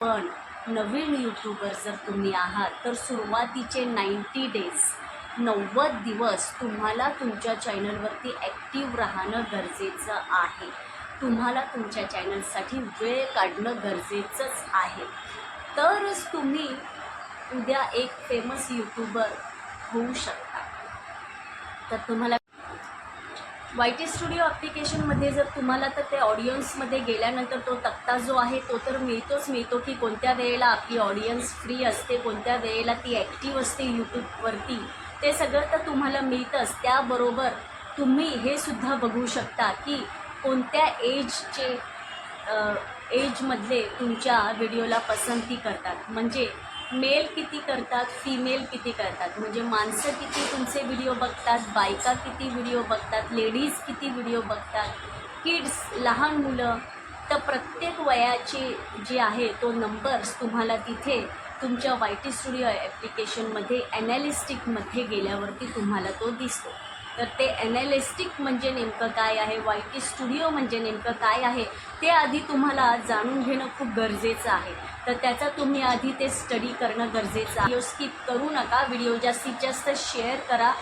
पण नवीन यूट्यूबर जर तुम्ही आहात तर सुरुवातीचे नाईंटी डेज नव्वद दिवस तुम्हाला तुमच्या चॅनलवरती ॲक्टिव्ह राहणं गरजेचं आहे. तुम्हाला तुमच्या चॅनलसाठी वेळ काढणं गरजेचंच आहे. तरच तुम्ही उद्या एक फेमस यूट्यूबर होऊ शकता. तर तुम्हाला वाय टी स्टुडिओ ॲप्लिकेशनमध्ये जर तुम्हाला तर ते ऑडियन्समध्ये गेल्यानंतर तो तक्ता जो आहे तो तर मिळतोच मिळतो की कोणत्या वेळेला आपली ऑडियन्स फ्री असते कोणत्या वेळेला ती ॲक्टिव्ह असते यूट्यूबवरती ते सगळं तर तुम्हाला मिळतंच. त्याबरोबर तुम्ही हे सुद्धा बघू शकता की कोणत्या एजचे एजमधले तुमच्या व्हिडिओला पसंती करतात. म्हणजे मेल किती करतात फिमेल किती करतात? म्हणजे माणसं किती तुमचे व्हिडिओ बघतात बायका किती व्हिडिओ बघतात लेडीज किती व्हिडिओ बघतात किड्स लहान मुलं तर प्रत्येक वयाचे जे आहे तो नंबर्स तुम्हाला तिथे तुमच्या वाय टी स्टुडिओ ॲप्लिकेशनमध्ये ॲनालिस्टिकमध्ये गेल्यावरती तुम्हाला तो दिसतो. तर ते ॲनालिस्टिक म्हणजे नेमकं काय आहे? वाय टी स्टुडिओ म्हणजे नेमकं काय आहे? ते आधी तुम्हाला जाणून घेणं खूप गरजेचं आहे. तर त्याचा तुम्ही आधी ते स्टडी करणं गरजेचं आहे. व्हिडिओ स्किप करू नका. व्हिडिओ जास्तीत जास्त शेअर करा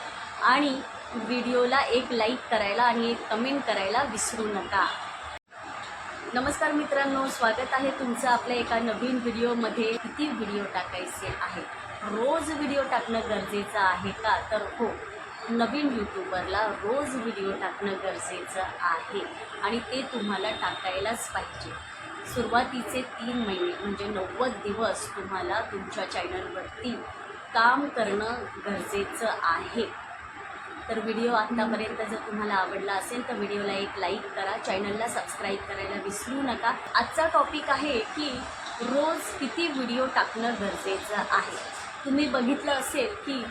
आणि व्हिडिओला एक लाईक करायला आणि एक कमेंट करायला विसरू नका. नमस्कार मित्रांनो. स्वागत आहे तुमचं आपल्या एका नवीन व्हिडिओमध्ये किती व्हिडिओ टाकायचे आहे? रोज व्हिडिओ टाकणं गरजेचं आहे का? तर हो नवीन यूट्यूबरला रोज व्हिडिओ टाकणं गरजेचं आहे आणि ते तुम्हाला टाकायलाच पाहिजे. सुरुवातीचे तीन महिने म्हणजे नव्वद दिवस तुम्हाला तुमच्या चॅनलवरती काम करणं गरजेचं आहे. तर व्हिडिओ आत्तापर्यंत जर तुम्हाला आवडला असेल तर व्हिडिओला एक लाईक करा. चॅनलला सबस्क्राईब करायला विसरू नका. आजचा टॉपिक आहे की रोज किती व्हिडिओ टाकणं गरजेचं आहे. तुम्ही बघितलं असेल की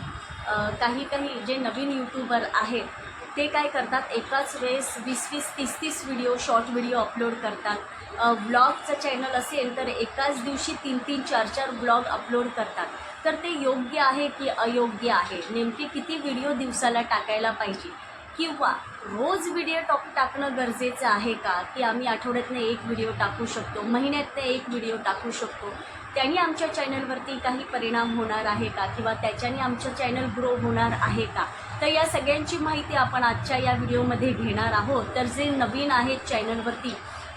काही काही जे नवीन यूट्यूबर आहेत ते काय करतात? एकाच वेळेस वीस वीस तीस तीस व्हिडिओ शॉर्ट व्हिडिओ अपलोड करतात ब्लॉगचं चॅनल असेल तर एकाच दिवशी तीन तीन चार चार ब्लॉग अपलोड करतात. तर ते योग्य आहे की अयोग्य आहे? नेमके किती व्हिडिओ दिवसाला टाकायला पाहिजे? किंवा रोज व्हिडिओ टॉक टाकणं गरजेचं आहे का? की आम्ही आठवड्यातनं एक व्हिडिओ टाकू शकतो महिन्यातनं एक व्हिडिओ टाकू शकतो? त्याने आमच्या चॅनलवरती काही परिणाम होणार आहे का? किंवा त्याच्याने आमचं चॅनल ग्रो होणार आहे का? तर या सगळ्यांची माहिती आपण आजच्या या व्हिडिओमध्ये घेणार आहोत. तर जे नवीन आहेत चॅनलवरती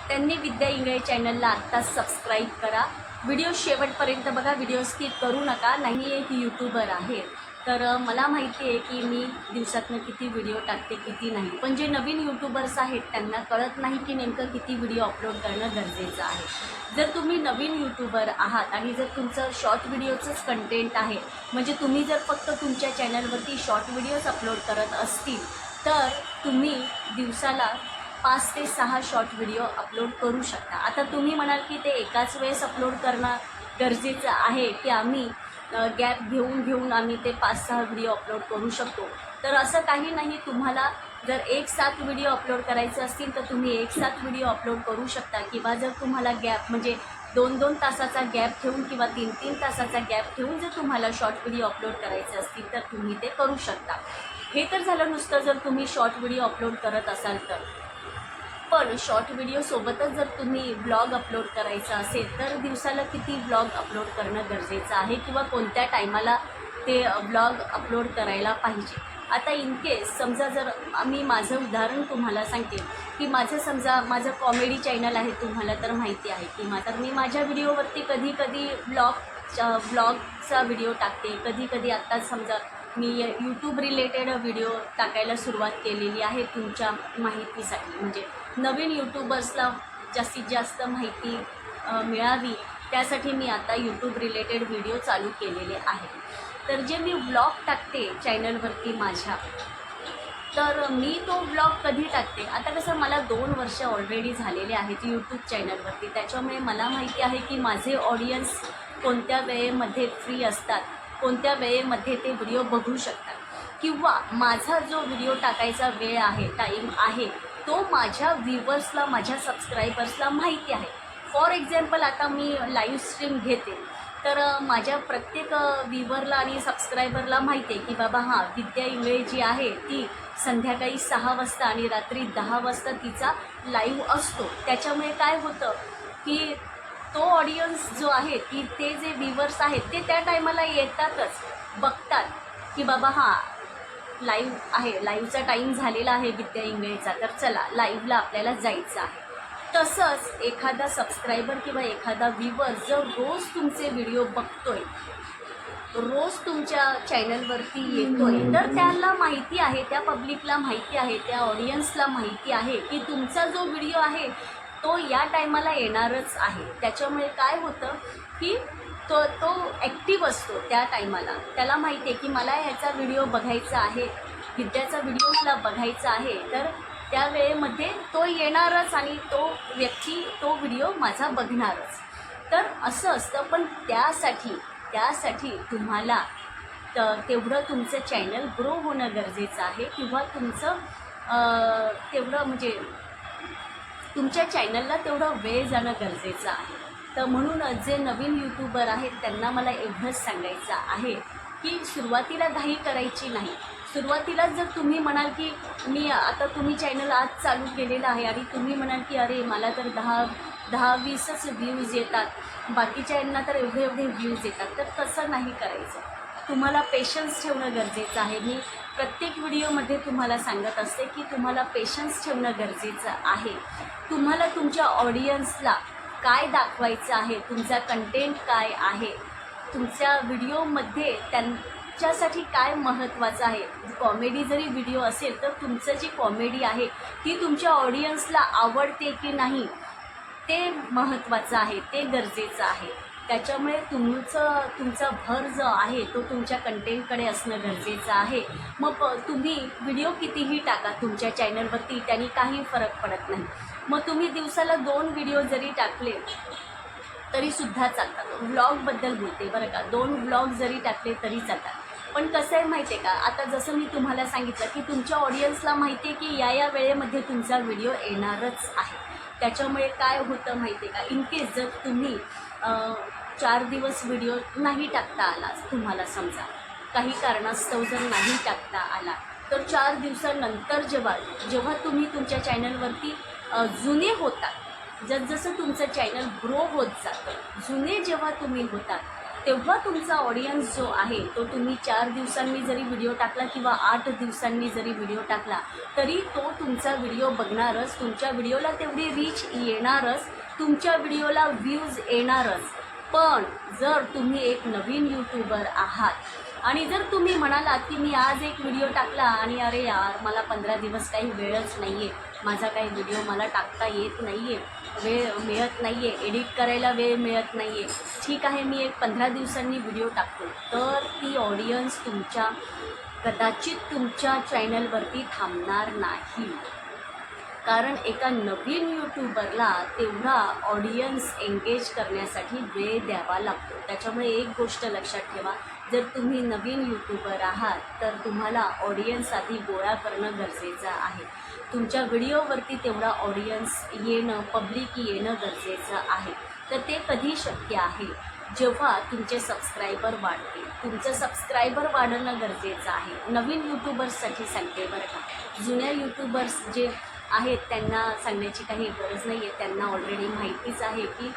त्यांनी विद्या इंगळे चॅनलला आत्ताच सबस्क्राईब करा. व्हिडिओ शेवटपर्यंत बघा. व्हिडिओ स्किप करू नका. नाही एक यूट्यूबर आहे. तर मला माहिती आहे की मी दिवसातनं किती व्हिडिओ टाकते किती नाही. पण जे नवीन यूट्यूबर्स आहेत त्यांना कळत नाही की नेमकं किती व्हिडिओ अपलोड करणं गरजेचं आहे. जर तुम्ही नवीन यूट्यूबर आहात आणि जर तुमचं शॉर्ट व्हिडिओचंच कंटेंट आहे म्हणजे तुम्ही जर फक्त तुमच्या चॅनलवरती शॉर्ट व्हिडिओज अपलोड करत असतील तर तुम्ही दिवसाला पाच ते सहा शॉर्ट व्हिडिओ अपलोड करू शकता. आता तुम्ही म्हणाल की ते एकाच वेळेस अपलोड करणं गरजेचं आहे की आम्ही गॅप घेऊन घेऊन आम्ही ते पाच सहा व्हिडिओ अपलोड करू शकतो. तर असं काही नाही तुम्हाला जर एक सात व्हिडिओ अपलोड करायचे असतील तर तुम्ही एक साथ व्हिडिओ अपलोड करू शकता. किंवा जर तुम्हाला गॅप म्हणजे दोन दोन तासाचा गॅप ठेवून किंवा तीन तीन तासाचा गॅप ठेवून जर तुम्हाला शॉर्ट व्हिडिओ अपलोड करायचे असतील तर तुम्ही ते करू शकता. हे तर झालं नुसतं जर तुम्ही शॉर्ट व्हिडिओ अपलोड करत असाल तर. पण शॉर्ट व्हिडिओसोबतच जर तुम्ही ब्लॉग अपलोड करायचा असेल तर दिवसाला किती ब्लॉग अपलोड करणं गरजेचं आहे किंवा कोणत्या टायमाला ते ब्लॉग अपलोड करायला पाहिजे? आता इन केस समजा जर मी माझं उदाहरण तुम्हाला सांगते की माझं समजा माझं कॉमेडी चॅनल आहे तुम्हाला तर माहिती आहे की तर मी माझ्या व्हिडिओवरती कधी कधी ब्लॉगच्या ब्लॉगचा व्हिडिओ टाकते. कधी कधी आत्ताच समजा मी यूट्यूब रिलेटेड व्हिडिओ टाकायला सुरुवात केलेली आहे तुमच्या माहितीसाठी. म्हणजे नवीन यूट्यूबर्सला जास्तीत जास्त माहिती मिळावी. त्यासाठी मी आता यूट्यूब रिलेटेड व्हिडिओ चालू केलेले आहे. तर जे मी ब्लॉग टाकते चॅनलवरती माझ्या तर मी तो ब्लॉग कधी टाकते? आता कसं मला दोन वर्ष ऑलरेडी झालेले आहेत यूट्यूब चॅनलवरती त्याच्यामुळे मला माहिती आहे की माझे ऑडियन्स कोणत्या वेळेमध्ये फ्री असतात कोणत्या वेळेमध्ये ते व्हिडिओ बघू शकतात. किंवा माझा जो व्हिडिओ टाकायचा वेळ आहे टाईम आहे तो माझ्या व्ह्युवर्सला माझ्या सबस्क्रायबर्सला माहिती आहे. फॉर एक्झाम्पल आता मी लाईव्ह स्ट्रीम घेते. तर माझ्या प्रत्येक व्ह्युवरला आणि सबस्क्रायबरला माहिती आहे की बाबा हां विद्या इंगळे जी आहे ती संध्याकाळी सहा वाजता आणि रात्री दहा वाजता तिचा लाईव्ह असतो. त्याच्यामुळे काय होतं की तो ऑडियन्स जो आहे की ते जे व्ह्युअर्स आहेत ते त्या टायमाला येतातच बघतात की बाबा हां लाईव्ह आहे. लाईव्हचा टाईम झालेला आहे विद्या इंगळेचा. तर चला लाईव्हला आपल्याला जायचं आहे. तसंच एखादा सबस्क्रायबर किंवा एखादा व्ह्युअर जर रोज तुमचे व्हिडिओ बघतोय रोज तुमच्या चॅनलवरती येतोय तर त्याला माहिती आहे त्या पब्लिकला माहिती आहे त्या ऑडियन्सला माहिती आहे की तुमचा जो व्हिडिओ आहे तो या टायमाला येणारच आहे. त्याच्यामुळे काय होतं की तो तो ॲक्टिव्ह असतो त्या टायमाला त्याला माहिती आहे की मला ह्याचा व्हिडिओ बघायचा आहे विद्याचा व्हिडिओ मला बघायचा आहे तर त्या वेळेमध्ये तो येणारच आणि तो व्यक्ती तो व्हिडिओ माझा बघणारच. तर असं असतं पण त्यासाठी त्यासाठी तुम्हाला तर तेवढं तुमचं चॅनल ग्रो होणं गरजेचं आहे किंवा तुमचं तेवढं म्हणजे तुमच्या चॅनलला तेवढं वेळ जाणं गरजेचं आहे. तर म्हणून जे नवीन यूट्यूबर आहेत त्यांना मला एवढंच सांगायचं आहे की सुरुवातीला घाई करायची नाही. सुरुवातीलाच जर तुम्ही म्हणाल की मी आता तुम्ही चॅनल आज चालू केलेलं आहे आणि तुम्ही म्हणाल की अरे मला तर दहा दहा वीसच व्ह्यूज येतात. बाकीच्या यांना तर एवढे एवढे व्ह्यूज येतात. तर तसं नाही करायचं. तुम्हाला पेशन्स ठेवणं गरजेचं आहे. मी प्रत्येक व्हिडिओमध्ये तुम्हाला सांगत असते की तुम्हाला पेशन्स ठेवणं गरजेचं आहे. तुम्हाला तुमच्या ऑडियन्सला काय दाखवायचं आहे? तुमचा कंटेंट काय आहे? तुमच्या व्हिडिओमध्ये त्यांच्यासाठी काय महत्त्वाचं आहे? कॉमेडी जरी व्हिडिओ असेल तर तुमचं जी कॉमेडी आहे ती तुमच्या ऑडियन्सला आवडते की नाही ते महत्त्वाचं आहे ते गरजेचं आहे. त्याच्यामुळे तुमचं तुमचा भर जो आहे तो तुमच्या कंटेंटकडे असणं गरजेचं आहे. मग प तुम्ही व्हिडिओ कितीही टाका तुमच्या चॅनलवरती त्यांनी काही फरक पडत नाही. मग तुम्ही दिवसाला दोन व्हिडिओ जरी टाकले तरीसुद्धा चालतात. व्लॉगबद्दल बोलते बरं का. दोन व्लॉग जरी टाकले तरी चालतात. पण कसं आहे माहिती आहे का? आता जसं मी तुम्हाला सांगितलं की तुमच्या ऑडियन्सला माहिती आहे की या या वेळेमध्ये तुमचा व्हिडिओ येणारच आहे. त्याच्यामुळे काय होतं माहिती आहे का? इनकेस जर तुम्ही चार दिवस व्हिडिओ नाही टाकता आला तुम्हाला समजा. काही कारणास्तव जर नाही टाकता आला तर चार दिवसानंतर जेव्हा जेव्हा तुम्ही तुमच्या चॅनलवरती जुने होतात जसजसं तुमचं चॅनल ग्रो होत जातं जुने जेव्हा तुम्ही होतात तेव्हा तुमचा ऑडियन्स जो आहे तो तुम्ही चार दिवसांनी जरी व्हिडिओ टाकला किंवा आठ दिवसांनी जरी व्हिडिओ टाकला तरी तो तुमचा व्हिडिओ बघणारच तुमच्या व्हिडिओला तेवढी रीच येणारच तुमच्या व्हिडिओला व्ह्यूज येणारच. पण जर तुम्ही एक नवीन यूट्यूबर आहात आणि जर तुम्ही म्हणालात की मी आज एक व्हिडिओ टाकला आणि अरे यार मला पंधरा दिवस काही वेळच नाही आहे माझा काही व्हिडिओ मला टाकता येत नाही आहे वेळ मिळत नाही आहे एडिट करायला वेळ मिळत नाही आहे ठीक आहे मी एक पंधरा दिवसांनी व्हिडिओ टाकतो तर ती ऑडियन्स तुमच्या कदाचित तुमच्या चॅनलवरती थांबणार नाही. कारण एका नवीन यूट्यूबरला तेवढा ऑडियन्स एंगेज करण्यासाठी वेळ द्यावा लागतो. त्याच्यामुळे एक गोष्ट लक्षात ठेवा जर तुम्ही नवीन यूट्यूबर आहात तर तुम्हाला ऑडियन्स आधी गोळा करणं गरजेचं आहे. तुमच्या व्हिडिओवरती तेवढा ऑडियन्स येणं पब्लिक येणं गरजेचं आहे. तर ते कधी शक्य आहे? जेव्हा तुमचे सबस्क्रायबर वाढतील. तुमचं सबस्क्रायबर वाढणं गरजेचं आहे. नवीन यूट्यूबर्ससाठी सांगते बरं का. जुन्या यूट्यूबर्स जे आहेत त्यांना सांगण्याची काही गरज नाही आहे त्यांना ऑलरेडी माहितीच आहे की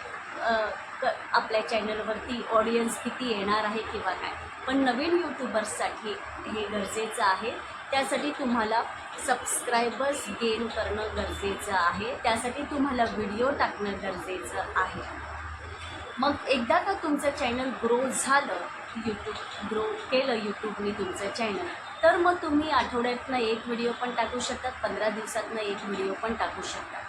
क आपल्या चॅनलवरती ऑडियन्स किती येणार आहे किंवा काय. पण नवीन यूट्यूबर्ससाठी हे गरजेचं आहे. त्यासाठी तुम्हाला सबस्क्रायबर्स गेन करणं गरजेचं आहे. त्यासाठी तुम्हाला व्हिडिओ टाकणं गरजेचं आहे. मग एकदा का तुमचं चॅनल ग्रो झालं यूट्यूब ग्रो केलं यूट्यूबने तुमचं चॅनल तर मग तुम्ही आठवड्यातनं एक व्हिडिओ पण टाकू शकतात पंधरा दिवसातनं एक व्हिडिओ पण टाकू शकता